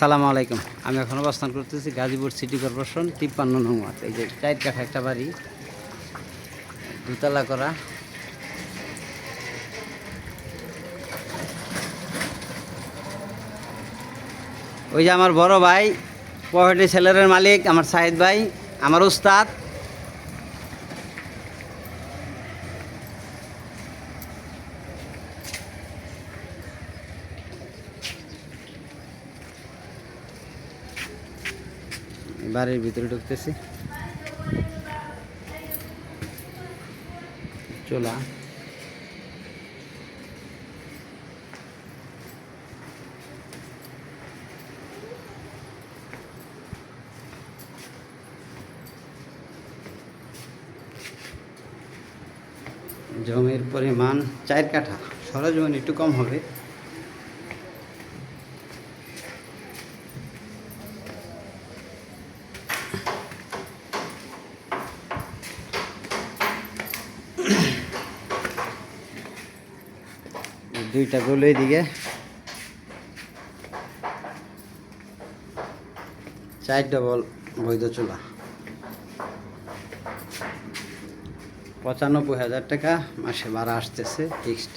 আসসালামু আলাইকুম। আমি এখন অবস্থান করতেছি গাজীপুর সিটি কর্পোরেশন তিপ্পান্ন নং ওয়ার্ড। এই যে চার কাঠা একটা বাড়ি, দুতলা করা। ওই যে আমার বড় ভাই পহেটি সেলের মালিক, আমার সাহেদ ভাই, আমার উস্তাদ। বাড়ির ভিতরে ঢুকতেছি। চোলা। জমির পরিমাণ চার কাঠা। সরজমিন একটু কম হবে। দুইটা গোল দিকে চার ডবল বৈধ চুলা। পঁচানব্বই হাজার টাকা মাসে ভাড়া আসতেছে ফিক্সড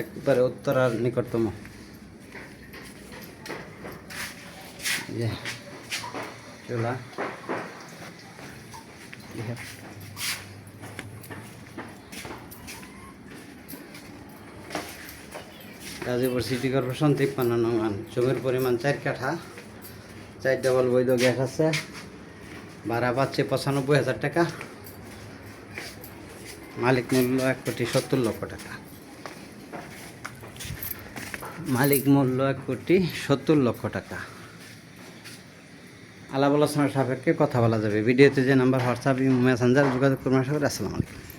একবারে উত্তরার নিকটতম। এই যে চুলা। গাজীপুর সিটি কর্পোরেশন তিপ্পান্ন নং জমির পরিমাণ চার কাঠা, চার ডবল বৈধ গ্যাস আছে। ভাড়া পাচ্ছে পঁচানব্বই হাজার টাকা। মালিক মূল্য এক কোটি সত্তর লক্ষ টাকা। মালিক মূল্য এক কোটি সত্তর লক্ষ টাকা। আলাপ আলোচনার সাপেক্ষে কথা বলা যাবে। ভিডিওতে যে নাম্বার, হোয়াটসঅ্যাপ মেসেঞ্জার যোগাযোগ করবেন করি। আসসালামু আলাইকুম।